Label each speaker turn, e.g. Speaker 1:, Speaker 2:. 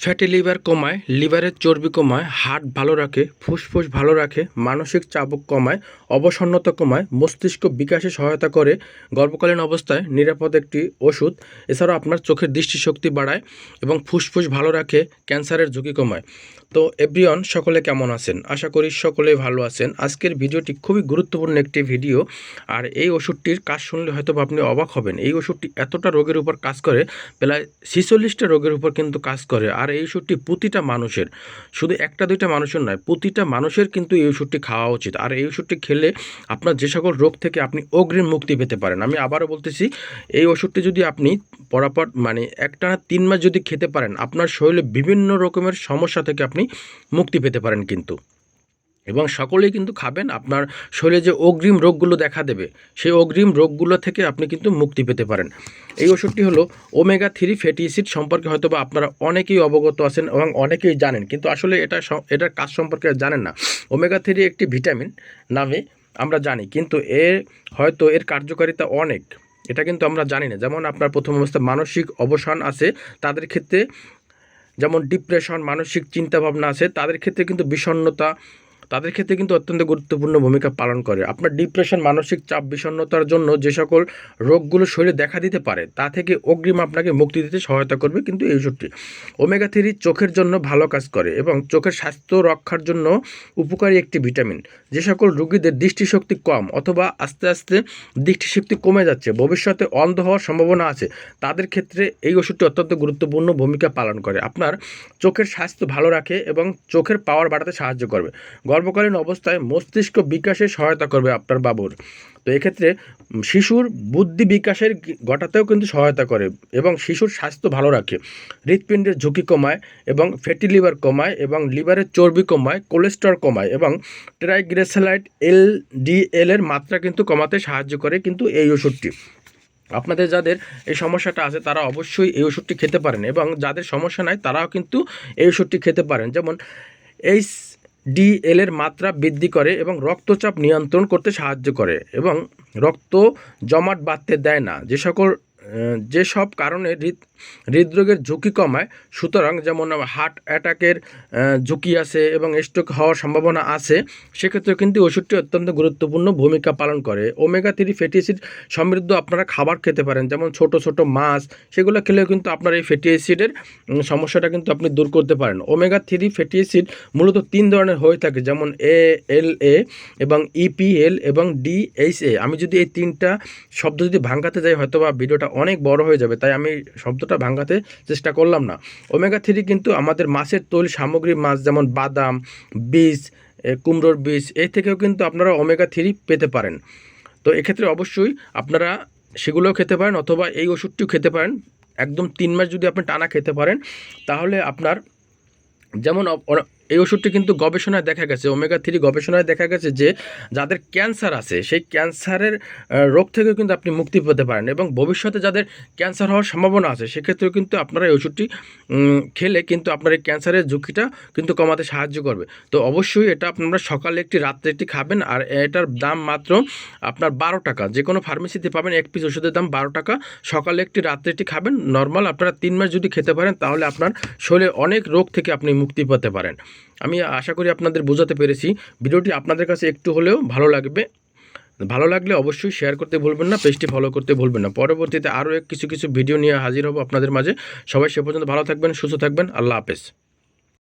Speaker 1: Fatty liver কমায়, লিভারের চর্বি কমায় হার্ট ভালো রাখে, ফুসফুস ভালো রাখে, মানসিক চাপ কমায়, অবসন্নতা কমায়, মস্তিষ্ক বিকাশে সহায়তা করে, গর্ভকালীন অবস্থায় নিরাপদ একটি ওষুধ। এছাড়াও আপনার চোখের দৃষ্টিশক্তি বাড়ায় এবং ফুসফুস ভালো রাখে, ক্যান্সারের ঝুঁকি কমায়। তো এভরিওয়ান, সকলে কেমন আছেন? আশা করি সকলেই ভালো আছেন। আজকের ভিডিওটি খুবই গুরুত্বপূর্ণ একটি ভিডিও। আর এই ওষুধটির কাজ শুনলে হয়তো আপনি অবাক হবেন। এই ওষুধটি এতটা রোগের উপর কাজ করে, প্রায় ছিচল্লিশটা রোগের উপর কিন্তু কাজ করে। আর এই ওষুধটি প্রতিটা মানুষের, শুধু একটা দুইটা মানুষের নয়, প্রতিটা মানুষের কিন্তু এই ওষুধটি খাওয়া উচিত। আর এই ওষুধটি খেলে আপনার যে সকল রোগ থেকে আপনি অগ্রিম মুক্তি পেতে পারেন। আমি আবারও বলতেছি, এই ওষুধটি যদি আপনি পরাপর মানে একটা না তিন মাস যদি খেতে পারেন, আপনার শরীরে বিভিন্ন রকমের সমস্যা থেকে আপনি মুক্তি পেতে পারেন কিন্তু। এবং সকলেই কিন্তু খাবেন। আপনার শরীরে যে অগ্রিম রোগগুলো দেখা দেবে, সেই অগ্রিম রোগগুলো থেকে আপনি কিন্তু মুক্তি পেতে পারেন। এই ওষুধটি হলো ওমেগা থ্রি ফ্যাটি অ্যাসিড সম্পর্কে হয়তো বা আপনারা অনেকেই অবগত আছেন এবং অনেকেই জানেন, কিন্তু আসলে এটা এটার কাজ সম্পর্কে জানেন না। ওমেগা থ্রি একটি ভিটামিন নামে আমরা জানি, কিন্তু এর হয়তো এর কার্যকারিতা অনেক, এটা কিন্তু আমরা জানি না। যেমন আপনার প্রথম অবস্থা মানসিক অবসান আছে, তাদের ক্ষেত্রে যেমন ডিপ্রেশন মানসিক চিন্তাভাবনা আছে, তাদের ক্ষেত্রে কিন্তু বিষণ্ণতা তাদের ক্ষেত্রে কিন্তু অত্যন্ত গুরুত্বপূর্ণ ভূমিকা পালন করে। আপনার ডিপ্রেশন মানসিক চাপ, বিষণ্ণতার জন্য যে সকল রোগগুলো শরীরে দেখা দিতে পারে, তা থেকে অগ্রিম আপনাকে মুক্তি দিতে সহায়তা করবে কিন্তু এই ওষুধটি ওমেগা থ্রি চোখের জন্য ভালো কাজ করে এবং চোখের স্বাস্থ্য রক্ষার জন্য উপকারী একটি ভিটামিন যে সকল রোগীদের দৃষ্টিশক্তি কম অথবা আস্তে আস্তে দৃষ্টিশক্তি কমে যাচ্ছে, ভবিষ্যতে অন্ধ হওয়ার সম্ভাবনা আছে, তাদের ক্ষেত্রে এই ওষুধটি অত্যন্ত গুরুত্বপূর্ণ ভূমিকা পালন করে। আপনার চোখের স্বাস্থ্য ভালো রাখে এবং চোখের পাওয়ার বাড়াতে সাহায্য করবে। গর্ভকালীন অবস্থায় মস্তিষ্ক বিকাশে সহায়তা করবে আপনার বাবুর। তো এক্ষেত্রে শিশুর বুদ্ধি বিকাশের ঘটাতেও কিন্তু সহায়তা করে এবং শিশুর স্বাস্থ্য ভালো রাখে। হৃৎপিণ্ডের ঝুঁকি কমায় এবং ফ্যাটি লিভার কমায় এবং লিভারের চর্বি কমায় কোলেস্ট্রল কমায় এবং ট্রাইগ্লিসারাইড এল এর মাত্রা কিন্তু কমাতে সাহায্য করে কিন্তু এই ওষুধটি। আপনাদের যাদের এই সমস্যাটা আছে তারা অবশ্যই এই ওষুধটি খেতে পারেন এবং যাদের সমস্যা নাই তারাও কিন্তু এই ওষুধটি খেতে পারেন। যেমন এইচ ডিএল এর মাত্রা বৃদ্ধি করে এবং রক্তচাপ নিয়ন্ত্রণ করতে সাহায্য করে এবং রক্ত জমাট বাঁধতে দেয় না। যে সকল আহ, যেসব কারণে হৃদ হৃদরোগের ঝুঁকি কমায় সুতরাং যেমন হার্ট অ্যাটাকের ঝুঁকি আছে এবং স্ট্রোক হওয়ার সম্ভাবনা আছে সেক্ষেত্রে কিন্তু ওষুধটি অত্যন্ত গুরুত্বপূর্ণ ভূমিকা পালন করে। ওমেগা থ্রি ফ্যাটি অ্যাসিড সমৃদ্ধ আপনারা খাবার খেতে পারেন যেমন ছোট ছোট মাছ সেগুলো খেলেও কিন্তু আপনার এই ফ্যাটি অ্যাসিডের সমস্যাটা কিন্তু আপনি দূর করতে পারেন। ওমেগা থ্রি ফ্যাটি অ্যাসিড মূলত তিন ধরনের হয়ে থাকে যেমন এ এল এ এবং ইপিএল এবং ডিএইচ এ আমি যদি এই তিনটা শব্দ যদি ভাঙাতে যাই হয়তো বা ভিডিওটা অনেক বড় হয়ে যাবে, তাই আমি শব্দটা ভাঙাতে চেষ্টা করলাম না। ওমেগা থ্রি কিন্তু আমাদের মাছের তৈল সামগ্রী মাছ যেমন বাদাম, বীজ কুমড়োর বীজ এই থেকেও কিন্তু আপনারা ওমেগা থ্রি পেতে পারেন। তো এক্ষেত্রে অবশ্যই আপনারা সেগুলোও খেতে পারেন অথবা এই ওষুধটিও খেতে পারেন। একদম তিন মাস যদি আপনি টানা খেতে পারেন, তাহলে আপনার যেমন এই ওষুধটি কিন্তু গবেষণায় দেখা গেছে ওমেগা থ্রি গবেষণায় দেখা গেছে যে যাদের ক্যান্সার আছে, সেই ক্যান্সারের রোগ থেকেও কিন্তু আপনি মুক্তি পেতে পারেন এবং ভবিষ্যতে যাদের ক্যান্সার হওয়ার সম্ভাবনা আছে, সেক্ষেত্রেও কিন্তু আপনারা এই ওষুধটি খেলে কিন্তু আপনার এই ক্যান্সারের ঝুঁকিটা কিন্তু কমাতে সাহায্য করবে। তো অবশ্যই এটা আপনারা সকালে একটি, রাত্রে একটি খাবেন আর এটার দাম মাত্র আপনার বারো টাকা। যে কোনো ফার্মেসিতে পাবেন এক পিস ওষুধের দাম বারো টাকা। সকালে একটি, রাত্রে একটি খাবেন। নর্মাল আপনারা তিন মাস যদি খেতে পারেন, তাহলে আপনার শরীরে অনেক রোগ থেকে আপনি মুক্তি পেতে পারেন। আমি আশা করি আপনাদের বোঝাতে পেরেছি। ভিডিওটি আপনাদের কাছে একটু হলেও ভালো লাগবে। ভালো লাগলে অবশ্যই শেয়ার করতে ভুলবেন না পেজটি ফলো করতে ভুলবেন না। পরবর্তীতে আরও কিছু কিছু ভিডিও নিয়ে হাজির হব আপনাদের মাঝে। সবাই সে পর্যন্ত ভালো থাকবেন, সুস্থ থাকবেন। আল্লাহ হাফেজ।